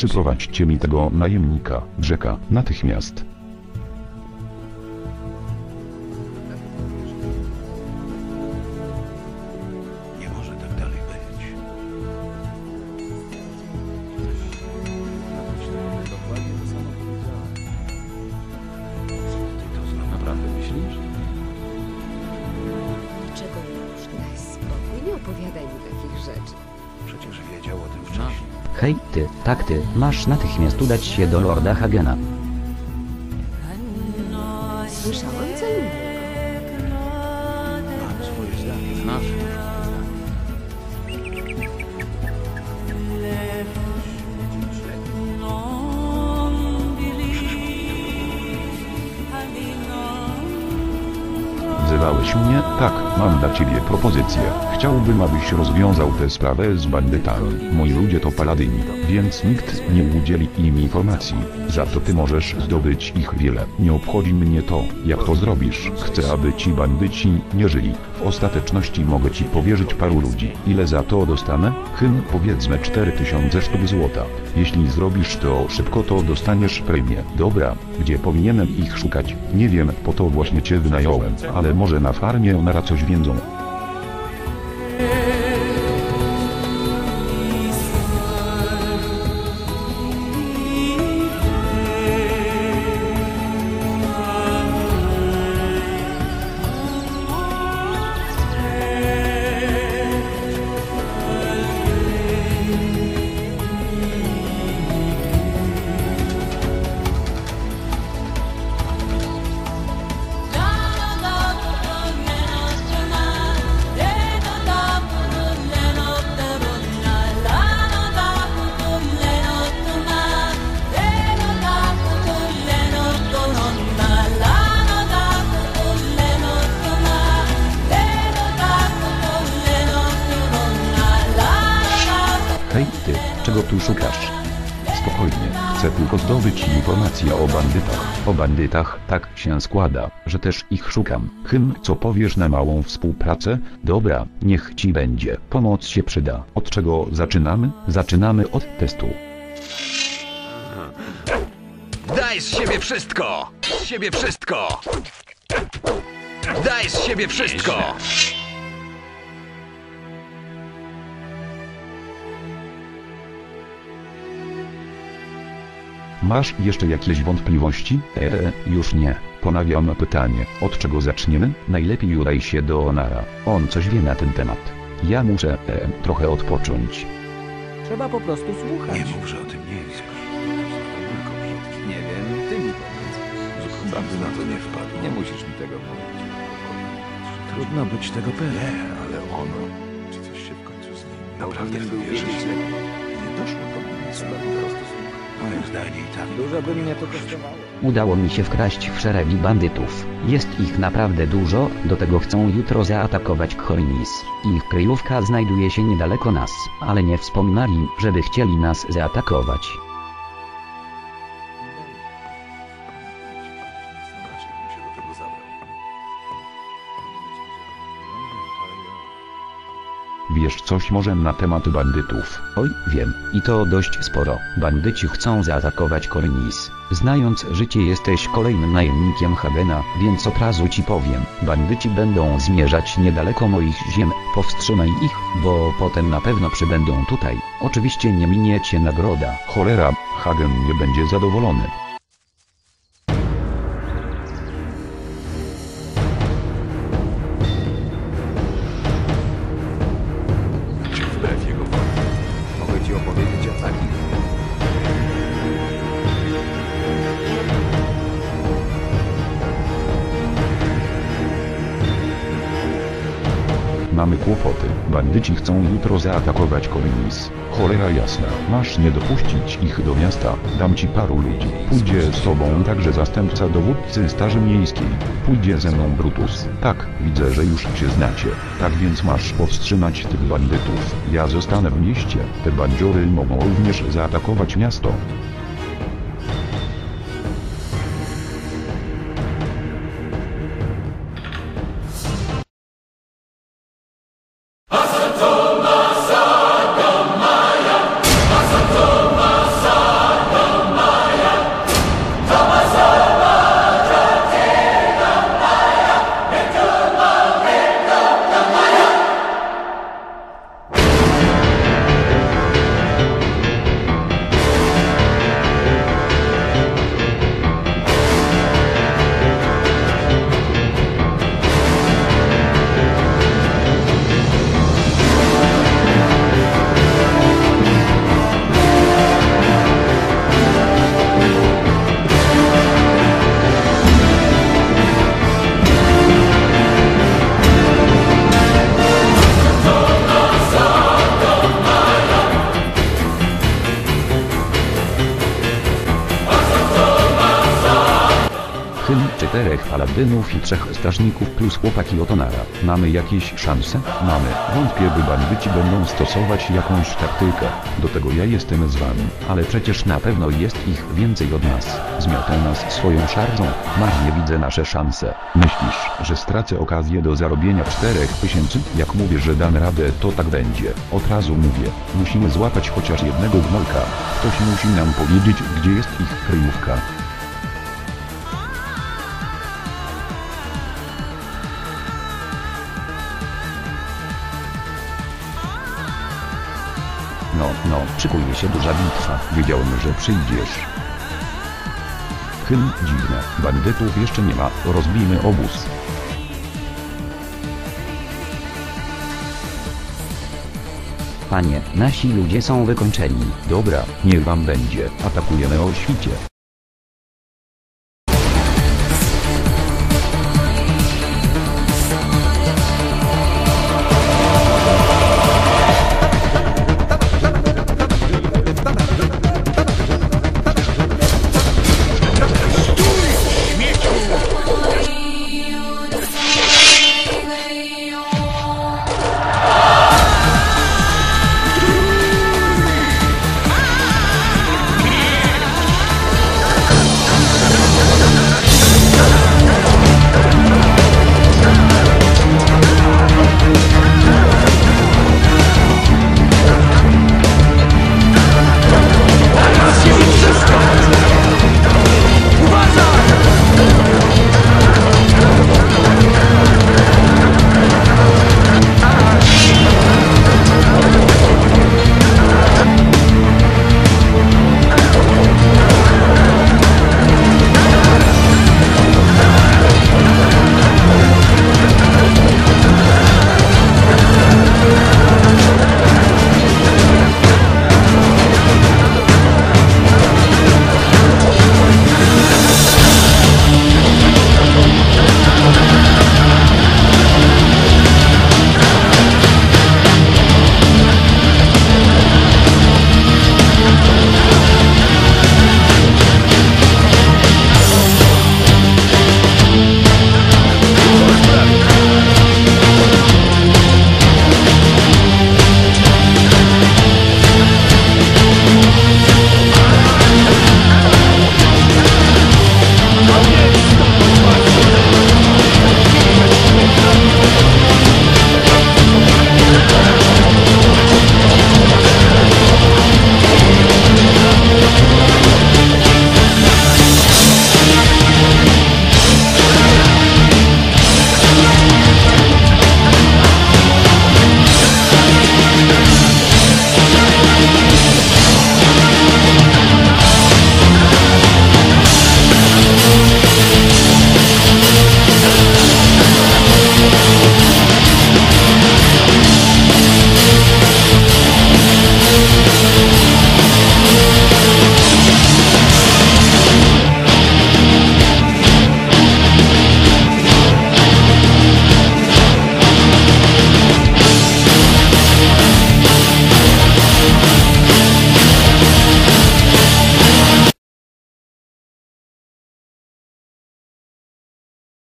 Przyprowadźcie mi tego najemnika, Brzeka, natychmiast. Nie może tak dalej być. Dokładnie to samo powiedziałem. Ty to znowu naprawdę myślisz? Czego już? Daj spokój, nie opowiadaj mi takich rzeczy. Przecież wiedział o tym wcześniej. Hej ty, tak ty, masz natychmiast udać się do Lorda Hagena. Słyszałam co innego. Mam swoje zdanie. Znasz Mnie? Tak, mam dla ciebie propozycję. Chciałbym, abyś rozwiązał tę sprawę z bandytami. Moi ludzie to paladyni, więc nikt nie udzieli im informacji. Za to ty możesz zdobyć ich wiele. Nie obchodzi mnie to, jak to zrobisz. Chcę, aby ci bandyci nie żyli. W ostateczności mogę ci powierzyć paru ludzi. Ile za to dostanę? Hym, powiedzmy 4000 sztuk złota. Jeśli zrobisz to szybko, to dostaniesz premię. Dobra, gdzie powinienem ich szukać? Nie wiem, po to właśnie cię wynająłem, ale może na farmie Onara coś wiedzą. Hej ty, czego tu szukasz? Spokojnie, chcę tylko zdobyć informacje o bandytach. O bandytach tak się składa, że też ich szukam. Hym, co powiesz na małą współpracę? Dobra, niech ci będzie. Pomoc się przyda. Od czego zaczynamy? Zaczynamy od testu. Daj z siebie wszystko! Z siebie wszystko! Daj z siebie wszystko! Masz jeszcze jakieś wątpliwości? Eee, już nie. Ponawiam pytanie. Od czego zaczniemy? Najlepiej udaj się do Onara. On coś wie na ten temat. Ja muszę, e, trochę odpocząć. Trzeba po prostu słuchać. Nie mów, że o tym nie wiesz. Nie wiem, ty mi powiedz. Zupełnie na to nie wpadł. Nie musisz mi tego mówić. Trudno być tego pewien. Nie, ale ono... Czy coś się w końcu zmieni? Naprawdę w to wierzysz? Nie doszło do mnie po prostu. Moim zdaniem i tak. Dużo by mnie to kosztowało. Udało mi się wkraść w szeregi bandytów. Jest ich naprawdę dużo, do tego chcą jutro zaatakować Chojnis. Ich kryjówka znajduje się niedaleko nas, ale nie wspominali, żeby chcieli nas zaatakować. Wiesz coś może na temat bandytów? Oj, wiem, i to dość sporo. Bandyci chcą zaatakować Kornis. Znając życie jesteś kolejnym najemnikiem Hagena, więc od razu ci powiem. Bandyci będą zmierzać niedaleko moich ziem. Powstrzymaj ich, bo potem na pewno przybędą tutaj. Oczywiście nie minie cię nagroda. Cholera, Hagen nie będzie zadowolony. Mogę ci Mamy kłopoty. Bandyci chcą jutro zaatakować Kolinis. Cholera jasna. Masz nie dopuścić ich do miasta. Dam ci paru ludzi. Pójdzie z tobą także zastępca dowódcy Straży Miejskiej. Pójdzie ze mną Brutus. Tak, widzę, że już się znacie. Tak więc masz powstrzymać tych bandytów. Ja zostanę w mieście. Te bandziory mogą również zaatakować miasto. Paladynów i trzech strażników plus chłopaki Otonara. Mamy jakieś szanse? Mamy. Wątpię, by bandyci będą stosować jakąś taktykę. Do tego ja jestem z wami. Ale przecież na pewno jest ich więcej od nas. Zmiotą nas swoją szarżą. Marnie widzę nasze szanse. Myślisz, że stracę okazję do zarobienia czterech tysięcy? Jak mówię, że dam radę, to tak będzie. Od razu mówię. Musimy złapać chociaż jednego gnolka. Ktoś musi nam powiedzieć, gdzie jest ich kryjówka. No, no, szykuje się duża bitwa. Wiedziałem, że przyjdziesz. Hym, dziwne. Bandytów jeszcze nie ma. Rozbijmy obóz. Panie, nasi ludzie są wykończeni. Dobra, niech wam będzie. Atakujemy o świcie.